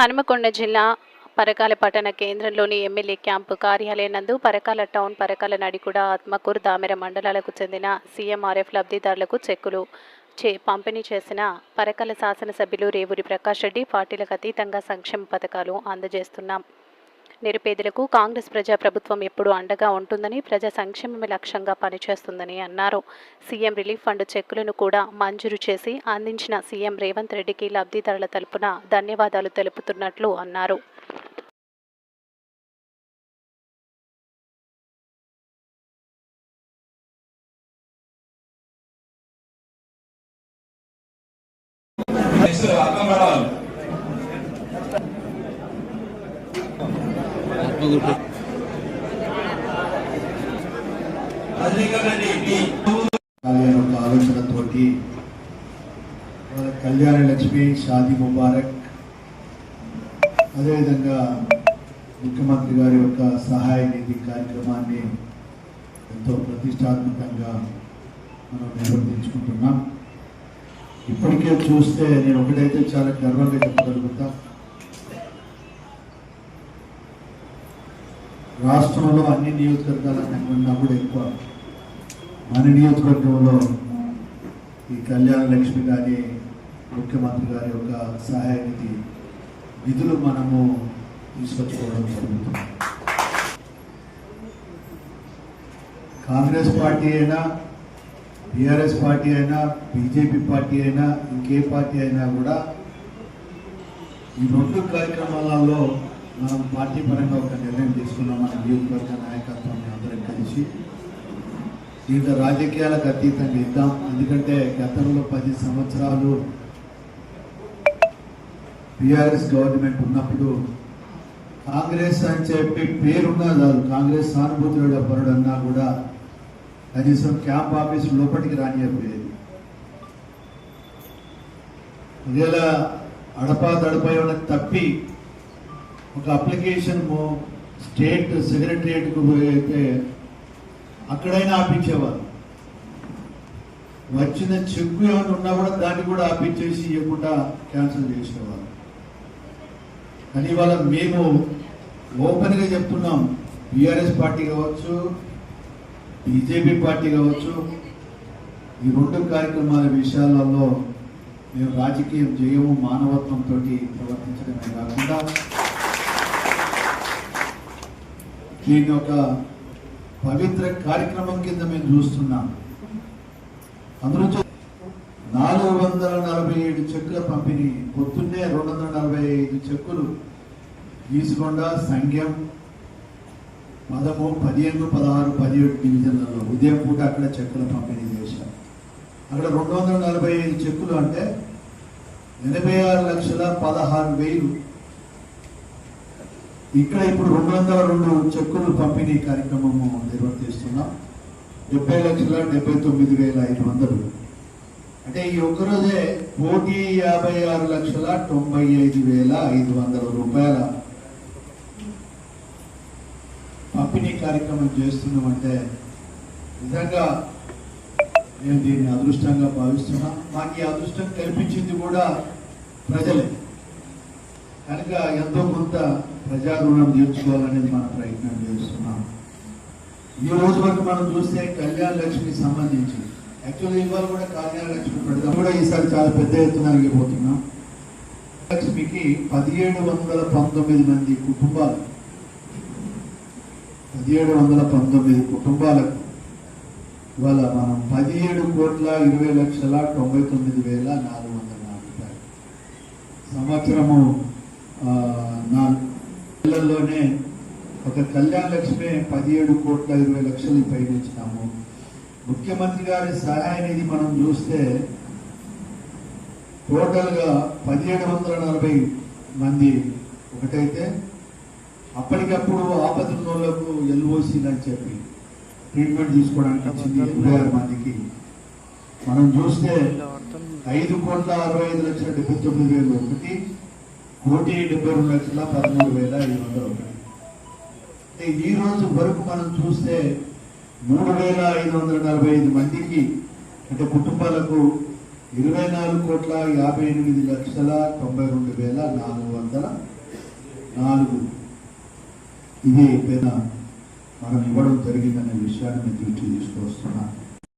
హనుమకొండ జిల్లా పరకాల పట్టణ కేంద్రంలోని ఎమ్మెల్యే క్యాంపు కార్యాలయం నందు పరకాల టౌన్ పరకాల నడికుడ ఆత్మకూరు దామెర మండలాలకు చెందిన సీఎంఆర్ఎఫ్ లబ్ధిదారులకు చెక్కులు చే పంపిణీ చేసిన పరకాల శాసనసభ్యులు రేవూరి ప్రకాష్ రెడ్డి పార్టీలకు అతీతంగా సంక్షేమ పథకాలు అందజేస్తున్నాం. నిరుపేదలకు కాంగ్రెస్ ప్రజా ప్రభుత్వం ఎప్పుడూ అండగా ఉంటుందని ప్రజా సంక్షేమమే లక్ష్యంగా పనిచేస్తుందని అన్నారు. సీఎం రిలీఫ్ ఫండ్ చెక్కులను కూడా మంజూరు చేసి అందించిన సీఎం రేవంత్ రెడ్డికి లబ్ధిదారుల తరపున ధన్యవాదాలు తెలుపుతున్నట్లు అన్నారు. అర్థం పడాలి కళ్యాణ ఒక ఆలోచనతోటి కళ్యాణ లక్ష్మి షాదీ ముబారక్ అదేవిధంగా ముఖ్యమంత్రి గారి యొక్క సహాయ నిధి కార్యక్రమాన్ని ఎంతో ప్రతిష్టాత్మకంగా మనం నిర్వర్తించుకుంటున్నాం. ఇప్పటికే చూస్తే నేను ఒకటైతే చాలా గర్వంగా చెప్పగలుగుతాను రాష్ట్రంలో అన్ని నియోజకవర్గాల కన్నా కూడా ఎక్కువ. మన నియోజకవర్గంలో ఈ కళ్యాణ లక్ష్మి గారి ముఖ్యమంత్రి గారి యొక్క సహాయ నిధి నిధులు మనము తీసుకొచ్చుకోవడం జరుగుతుంది. కాంగ్రెస్ పార్టీ అయినా బీఆర్ఎస్ పార్టీ అయినా బీజేపీ పార్టీ అయినా ఇంకే పార్టీ అయినా కూడా ఈ రెండు కార్యక్రమాలలో మనం పార్టీ పరంగా ఒక నిర్ణయం తీసుకున్నాం. మన నియోజకవర్గ నాయకత్వం అందరం కలిసి దీంట్లో రాజకీయాలకు అతీతంగా ఇద్దాం. ఎందుకంటే గతంలో పది సంవత్సరాలు బీఆర్ఎస్ గవర్నమెంట్ ఉన్నప్పుడు కాంగ్రెస్ అని చెప్పి పేరున్నా చాలు. కాంగ్రెస్ సానుభూతుల పరుడు అన్నా కూడా కనీసం క్యాంప్ ఆఫీస్ లోపలికి రానియకపోయేది. ఒకవేళ అడపా దడపై ఉన్న తప్పి ఒక అప్లికేషన్ స్టేట్ సెక్రటరియట్కు అయితే అక్కడైనా ఆపించేవారు వచ్చిన చెక్కు ఏమైనా ఉన్నా కూడా దాన్ని కూడా ఆపించేసి ఇవ్వకుండా క్యాన్సిల్ చేసేవారు కానీ ఇవాళ మేము ఓపెన్గా చెప్తున్నాం. బీఆర్ఎస్ పార్టీ కావచ్చు బీజేపీ పార్టీ కావచ్చు ఈ రెండు కార్యక్రమాల విషయాలలో మేము రాజకీయం చేయము మానవత్వంతో ప్రవర్తించడమే కాకుండా దీన్ని ఒక పవిత్ర కార్యక్రమం కింద మేము చూస్తున్నాం. అందులో నాలుగు వందల నలభై ఏడు చెక్కుల పంపిణీ పొద్దున్నే రెండు వందల నలభై ఐదు చెక్కులు గీసుకొండ సంఘం పదము పదిహేను పదహారు పదిహేడు డివిజన్లలో ఉదయం పూట అక్కడ చెక్కుల పంపిణీ చేశాం. అక్కడ రెండు వందల నలభై ఐదు చెక్కులు అంటే ఎనభై ఆరు లక్షల పదహారు వేలు ఇక్కడ ఇప్పుడు రెండు వందల రెండు చెక్కులు పంపిణీ కార్యక్రమము నిర్వర్తిస్తున్నాం. డెబ్బై లక్షల డెబ్బై తొమ్మిది వేల ఐదు వందలు. అంటే ఈ ఒక్కరోజే కోటి యాభై ఆరు లక్షల తొంభై ఐదు వేల ఐదు వందల రూపాయల పంపిణీ కార్యక్రమం చేస్తున్నామంటే నిజంగా మేము దీన్ని అదృష్టంగా భావిస్తున్నాం. మాకు ఈ అదృష్టం కల్పించింది కూడా ప్రజలే. కనుక ఎంతో కొంత ప్రజా రుణం తీర్చుకోవాలనేది మన ప్రయత్నం చేస్తున్నాం. ఈ రోజు వరకు మనం చూస్తే కళ్యాణ లక్ష్మికి సంబంధించి యాక్చువల్లీ ఇవాళ కూడా కళ్యాణ లక్ష్మి పెడతాం కూడా ఈసారి చాలా పెద్ద ఎత్తున అడిగిపోతున్నాం. లక్ష్మికి పదిహేడు వందల పంతొమ్మిది మంది కుటుంబాలు. పదిహేడు వందల పంతొమ్మిది కుటుంబాలకు ఇవాళ మనం పదిహేడు కోట్ల ఇరవై లక్షల తొంభై తొమ్మిది వేల నాలుగు వందల నాలుగు రూపాయలు. సంవత్సరము ఆ, నాలుగు పిల్లల్లోనే ఒక కళ్యాణ లక్ష్మి పదిహేడు కోట్ల ఇరవై లక్షలు పైనిచ్చినాము ముఖ్యమంత్రి గారి సహాయ నిధి మనం చూస్తే టోటల్గా పదిహేడు వందల నలభై మంది ఒకటైతే అప్పటికప్పుడు ఆపద వాళ్ళకు ఎల్ఓసీలు అని చెప్పి ట్రీట్మెంట్ తీసుకోవడానికి వచ్చింది ఇరవై ఆరు మందికి. మనం చూస్తే ఐదు కోట్ల అరవై ఐదు లక్షల డెబ్బై తొమ్మిది వేలు ఒకటి కోటి డెబ్బై రెండు లక్షల పదమూడు వేల ఐదు వందల రూపాయలు ఈ రోజు వరకు మనం చూస్తే మూడు వేల ఐదు వందల నలభై ఐదు మందికి అంటే కుటుంబాలకు ఇరవై నాలుగు కోట్ల యాభై ఎనిమిది లక్షల తొంభై రెండు వేల నాలుగు వందల నాలుగు. ఇది పైన మనం ఇవ్వడం జరిగిందనే విషయాన్ని దృష్టి తీసుకొస్తున్నాను